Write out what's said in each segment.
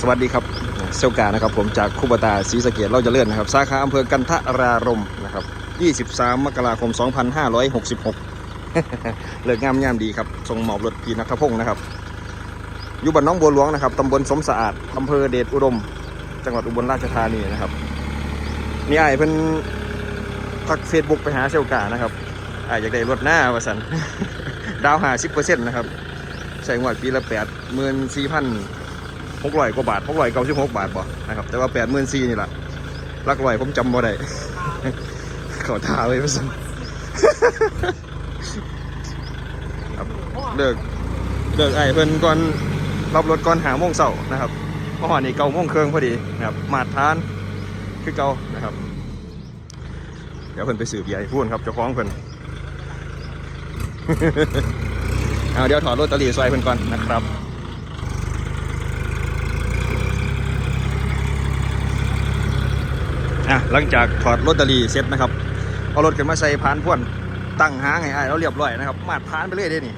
สวัสดีครับเซลกานะครับผมจากคูบตาศรีสะเกดเราจะเลื่อนนะครับสาขาอำเภอกันทะรารมนะครับ 23 มกราคม 2566 เลิกงามยามดีครับทรงหมอบรถพีนัทพงศ์นะครับอยู่บ้านน้องบัวหลวงนะครับตำบลสมสะอาดอำเภอเดชอุดม จังหวัดอุบลราชธานีนะครับนี่ไอ้เพิ่นทักเฟซบุ๊กไปหาเซลกานะครับไอ้อยากได้รถหน้าวาสันดาวหาสิบเปอร์เซ็นต์นะครับใช้งวดปีละแปดหมื่นสี่พัน หกร้อยกว่าบาทหกร้อยเก้าสิบหกบาทบ่นะครับ แต่ว่าแปดหมื่นสี่นี่แหละหลักร้อยผมจำบ่ได้เขาท้าไว้ไม่สันครับเลิกเลิกไอ้เพิ่นก่อนรับรถก่อนหาโมงเสาร์นะครับเมื่อวานนี้เก้าโมงเครึ่งพอดีนะครับมาดทานคือเก่านะครับ เดี๋ยวเพิ่นไปสืบใหญ่พูดครับเจ้าของเพิ่นเอาเดี๋ยวถอดรถตอรี่ซอยเพิ่นก่อนนะครับ อะ หลังจากถอดรถตอรีเสร็จนะครับ เอารถกันมาใส่พานพ่วนตั้งหางไงไอ้เราเรียบร้อยนะครับมาดพานไปเรื่อยเด้นี่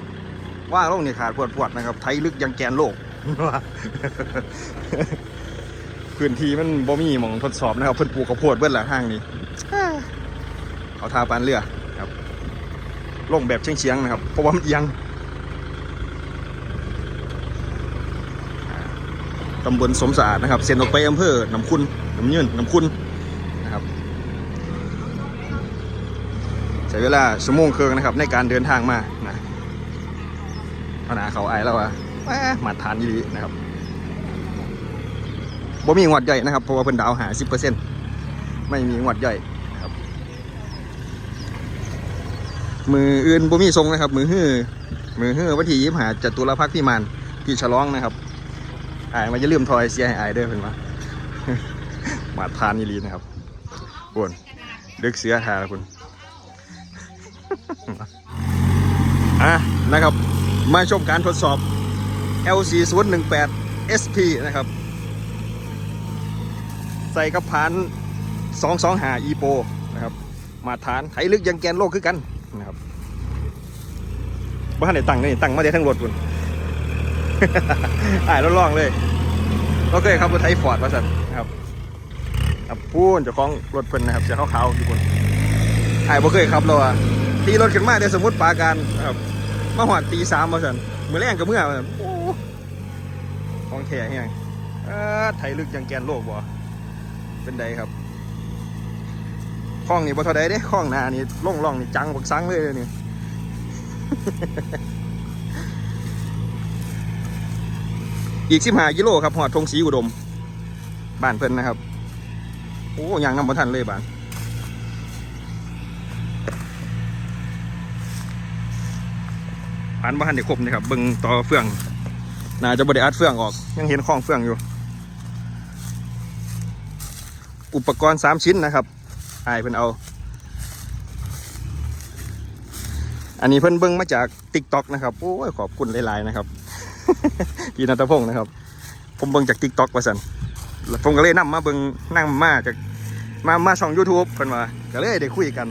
ว่าลงนี่ขาดปวดปวดนะครับไทยลึกยังแกนโลกพื้นที่มันบ่มีหมองทดสอบนะครับเพิ่นปลูกข้าวโพดเบิ้ลละห้างนี้เอาทาปานเรือครับลงแบบเฉียงๆนะครับเพราะว่ามันเอียงตำบลสมสะอาดนะครับเส้นออกไปอำเภอหนำคุณหนำยืนหนำคุณนะครับใช้เวลาชั่วโมงครึ่งนะครับ ในการเดินทางมานะเอาหนาเขาไอแล้วอะมาทานดีนะครับบ่มีงวดใหญ่นะครับเพราะว่าเพิ่นดาวหาสิบเปอร์เซ็นต์ไม่มีงวดใหญ่นะครับ มืออื่นบ่มีทรงนะครับ มือฮื้อมือฮื้อวันที่ยี่หาจตุรพักษ์พิมานพี่ฉลองนะครับไอายมาจะลืมทอยเสียให้อายเด้อเพิ่นว่ามาทานอีหลีนะครับบวนดึกเสือหาคุณ อะนะครับ มาชมการทดสอบ LC 0 1 8 SP นะครับ ใส่กับพาน2 2หา e p o นะครับ มาทานไถลึกยังแกนโลกคือกันนะครับบ้านไหนตั้งนี่ตั้งมาได้ทั้งรถคุณอ่ายรถล่องเลยเราเคยขับรถไทยฟอร์ดมาสั่นนะครับครับพูนเจ้าของรถเพิ่นนะครับเสียขาวๆทุกคนไอ้บ่เคยขับเราอะ ตีรถขึ้นมาเดี๋ยวสมมติปาการนครับมาหอดตีสามมาสันมือแรงกับเมื่อว่าซั่นโอ้ของแท้แฮงไทยลึกยังแกนโลกบ่เป็นใดครับข้องนี่บ่เท่าใดเด้ข้องหน้านี่ล่องล่องนี่จังบักซังเลยเดี๋ยนี่อีก15กิโลครับหอดทงศรีอุดม บ้านเพิ่นนะครับ โอ้ยังนำมาทันเลยบ้าน ผ่านบ้านเด็กครบนี่ครับเบิ่งต่อเฟืองน่าจะบริอัดเฟืองออก ยังเห็นข้องเฟืองอยู่ อุปกรณ์สามชิ้นนะครับอายเพิ่นเอา อันนี้เพิ่นเบิ่งมาจากติ๊กต็อกนะครับโอ้ยขอบคุณหลายๆนะครับพี่นัทพงศ์นะครับ ผมเบิ่งจากติ๊กต็อกว่าสันผมก็เลยนำมาเบิ่งนั่งมาจากมามาช่อง YouTube เพิ่นว่าก็เลยได้คุยกัน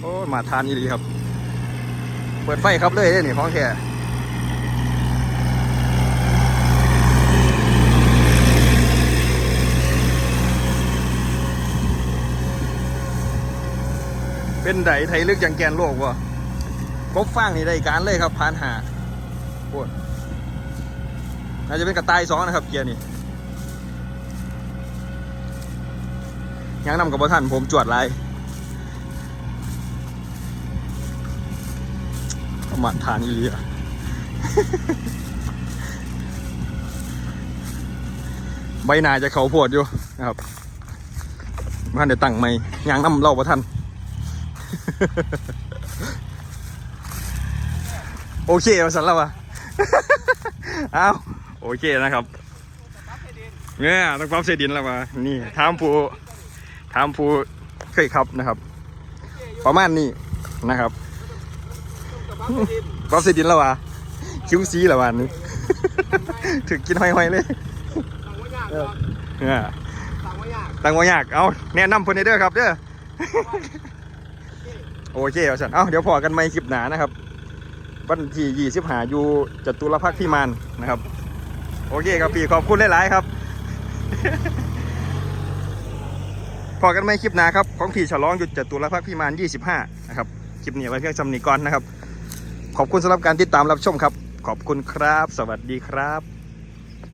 โอ้มาทานอีหลีครับ เปิดไฟครับเลยเด้นี่ของแท้เป็นไดไทยลึกยังแกนโลกวะกบฟางนี่ได้การเลยครับพานหาโคตรน่าจะเป็นกระต่ายสองนะครับเกียร์นี่ยังนำกับท่านผมจวดไร ประมาทานอีเลียใบนาจะเขาโพดอยู่นะครับบ้านเดี๋ยวตั้งไม่ยังน้ำเล่าประท่านโอเคมาสันแล้ววะเอ้าโอเคนะครับเนี่ยต้องปรับเสดินแล้ววะนี่ถามผู้ถามผูเคยขับนะครับ ประมาณนี้นะครับ ป๊อปสีดินแล้ววะคิ้วซีแล้ววันนี้ ถึงกินห้อยๆเลยตังว่ายาก เอาแนะนำพื่นเดอร์ครับเด้อ โอเคเอาฉัน เอาเดี๋ยวพอกันไม่คลิปหนานะครับ วันที่ยี่สิบหาอยู่จตุรพักพิมานนะครับ โอเคครับพี่ขอบคุณหลายๆครับพอกันไม่คลิปหนาครับ ของพี่ฉลองอยู่จตุรพักพิมานยี่สิบห้านะครับ คลิปนี้ไว้เพียงจำนีก่อนนะครับ ขอบคุณสำหรับการติดตามรับชมครับ ขอบคุณครับ สวัสดีครับ